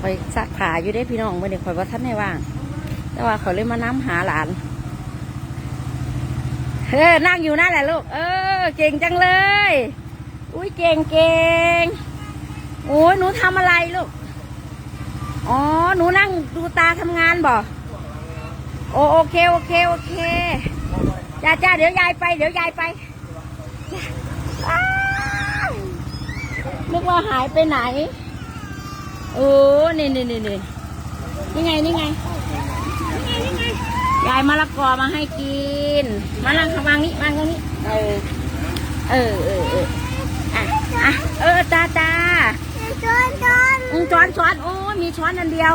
คอยซักผ้าอยู่ได้พี่น้องเมื่อเดี๋ยวคอยว่าท่านไม่ว่าง แต่ว่าเขาเลยมาน้ำหาหลานเออนั่งอยู่นั่นแหละลูก เออ เก่งจังเลย อุ้ยเก่งเก่งโอ้ยหนูทำอะไรลูก อ๋อ หนูนั่งดูตาทำงานบ่โอโอเคโอเคโอเคจ้าจ้าเดี๋ยวยายไป เดี๋ยวยายไปนึกว่าหายไปไหน โอ้นี่นี่นี่นี่นี่ไงนี่ไงนี่ไงนี่ไงยายมะละกอมาให้กินมานั่งข้างวางนี้วางตรงนี้เออเออเออเอออะอะเออตาตาช้อนช้อนอืมช้อนช้อนโอ้ยมีช้อนอันเดียว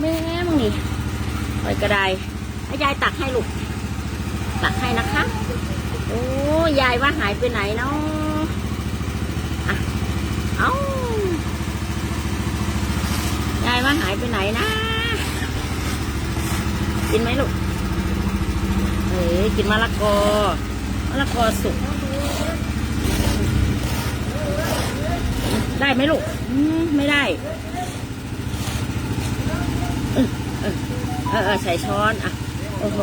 แม่มึงนี่ไปก็ได้ให้ยายตักให้ลูกตักให้นะคะโอ้ยายว่าหายไปไหนเนาะอะเอายายว่าหายไปไหนนะ กินไหมลูกเอ้ยกินมะละกอมะละกอสุก ได้ไหมลูกมไม่ได้เออเออใส่ช้อนอะโอ้โห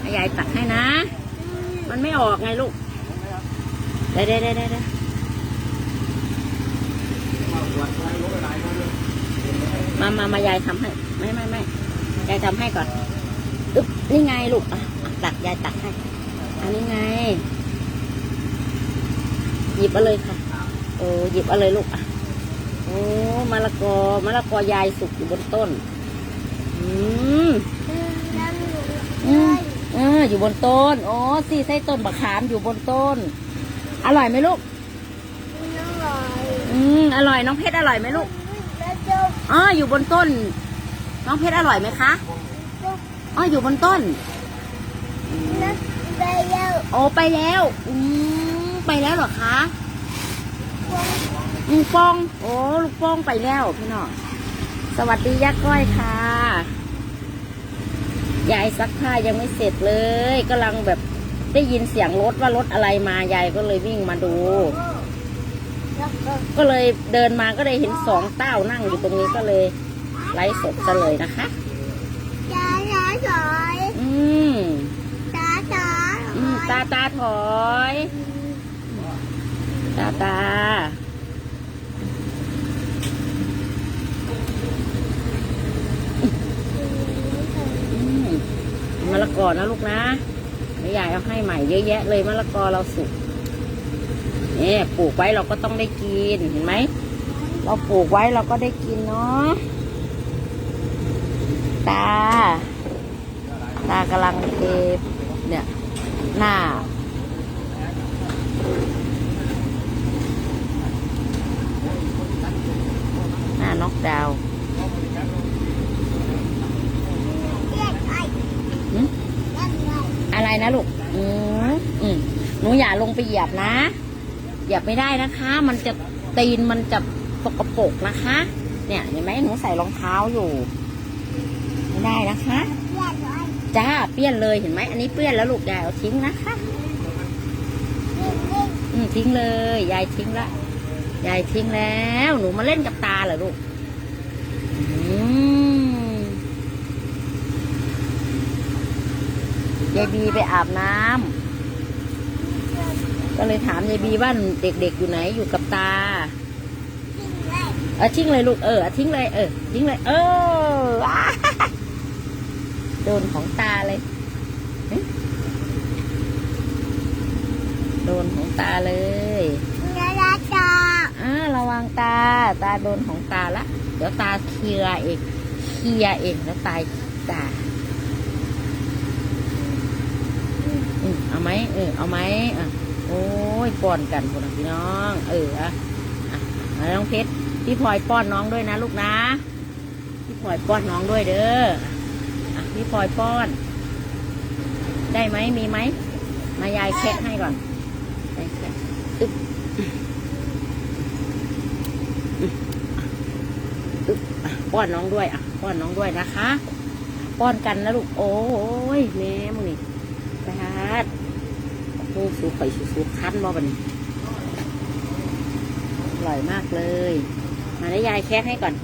ให้ยายตักให้นะ มันไม่ออกไงลูก ได้ได้ได้ได้ มามามายายทำให้ ไม่ไม่ไม่ยายทำให้ก่อนอึ๊บนี่ไงลูกอะอะตักยายตักให้ อันนี้ไง หยิบเอาเลยค่ะ โอ้หยิบเอาเลยลูกอะโอ้มะละกอมะละกอยายสุกอยู่บนต้น อืมน้ำหนูอืมเอออยู่บนต้น โอ้สี่ไส้ต้นบะขามอยู่บนต้น อร่อยไหมลูกน้ำล อยอืมอร่อยน้องเพชรอร่อยไหมลูกแล้วจุ๊บอ๋ออยู่บนต้น น้องเพชรอร่อยไหมคะจุ๊บอ๋ออยู่บนต้นน้ำไปแล้วโอ้ไปแล้วอืมไปแล้วเหรอคะลุงฟอง โอ้ลูกฟองไปแล้วพี่น้องสวัสดียักษ์ก้อยค่ะยายซักผ้ายังไม่เสร็จเลยกำลังแบบได้ยินเสียงรถว่ารถอะไรมายายก็เลยวิ่งมาดูแล้ว ก็ก็เลยเดินมาก็เลยเห็นสองเต้านั่งอยู่ตรงนี้ก็เลยไลฟ์สดซะเลยนะคะจ้าจ้าถอยอืมจ้าจ้าอืมตาตาถอยตาตาอืมมะละกอนะลูกนะแม่ยายเอาให้ใหม่เยอะแยะเลยมะละกอเราสุกเนี่ยปลูกไว้เราก็ต้องได้กินเห็นไหม เราปลูกไว้เราก็ได้กินเนาะตา ตากำลังเทเนี่ยหน้าหน้าน็อกดาวอะไรนะลูก อืมอืมหนูอย่าลงไปเหยียบนะ เหยียบไม่ได้นะคะ มันจะตีนมันจะสกปรกนะคะ เนี่ยเห็นไหมหนูใส่รองเท้าอยู่ ไม่ได้นะคะ จ้าเปี้ยนเลยเห็นไหมอันนี้เปี้ยนแล้วลูกยายเอาทิ้งนะคะนี่นี่อืมทิ้งเลยยายทิ้งละยายทิ้งแล้ว หนูมาเล่นกับตาเหรอลูกอืมยายบีไปอาบน้ำ ก็เลยถามยายบีว่าเด็กๆอยู่ไหนอยู่กับตากินเลยเออทิ้งเลยลูกเออทิ้งเลยเออทิ้งเลย เออว้าโดนของตาเลยเอ๊ะโดนของตาเลยจ้าจ้าจ้าอ่าระวังตา ตาโดนของตาละ เดี๋ยวตาเคลียร์เองเคลียร์เองแล้วตายตาอืมเอาไหมเออเอาไหมอะ โอ้ยป้อนกันคนพี่น้อง เอออะอะอะน้องเพชรพี่พลอยป้อนน้องด้วยนะลูกนะ พี่พลอยป้อนน้องด้วยเด้ออะพี่พลอยป้อน ได้ไหมมีไหมมายายแคะให้ก่อนยายแคะอึ๊บอึ๊บป้อนน้องด้วยอะป้อนน้องด้วยนะคะ ป้อนกันนะลูกโอ้ยแม่มึงนี่ไปฮัด โอ้สูไข่สูสูคันบ่บัดนอร่อยมากเลย มาได้ยายแคะให้ก่อน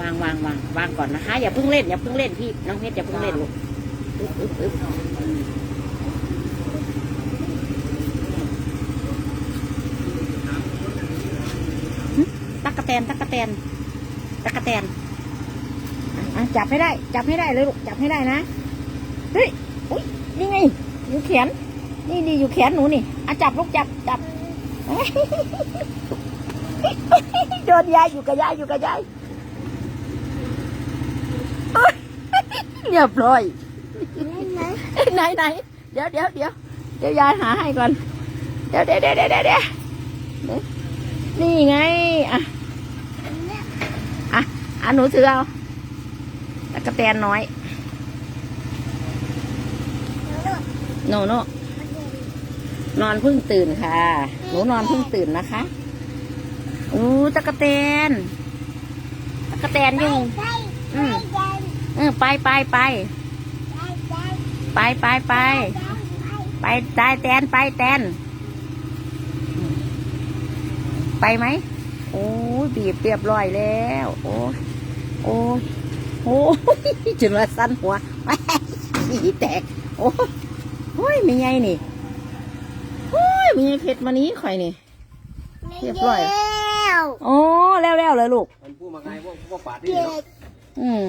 วางวางวางวางก่อนนะคะ อย่าเพิ่งเล่นอย่าเพิ่งเล่นพี่น้องเพชรอย่าเพิ่งเล่นลูกอึ๊บอึ๊บอึ๊บตักกะแตนตักกะแตนตักกะแตนอะจับให้ได้ จับให้ได้เลยลูกจับให้ได้นะเฮ้ยอุ้ยนี่ไงอยู่แขน นี่ดีอยู่แขนหนูนี่อะจับลูกจับจับโดนยายอยู่กับยายอยู่กับยายเอ้ยเรียบร้อยไหนไหนไหนเดี๋ยวเดี๋ยวเดี๋ยวเดี๋ยวยายหาให้ก่อน เดี๋ยวเดี๋ยวเดี๋ยวเดี๋ยวเดี๋ยวนี่ไงอะอะอะหนูถือเอาตะกะแตนน้อยโดดโนโน นอนเพิ่งตื่นค่ะ หนูนอนเพิ่งตื่นนะคะอู้ตะกะแตนตะกะแตนอยู่ไปอืมไปเออไปไปไปไปไปไปไปไปไปไปตายแตนไปแตน ไปไหมโอ้ยบีบเรียบร้อยแล้ว โอ้ยโอ้ยโอ้ยจนว่าสั้นหัวแม่หีแตก โอ้ยโอ้ยมีไงนี่โอ้ย มีไงเพชรมานี้ข่อยนี่เรียบร้อยแล้วโอ้แล้วแล้วเลยลูกมันพูดมาไงพวกพวกปาดนี่เด็เนาะกอืม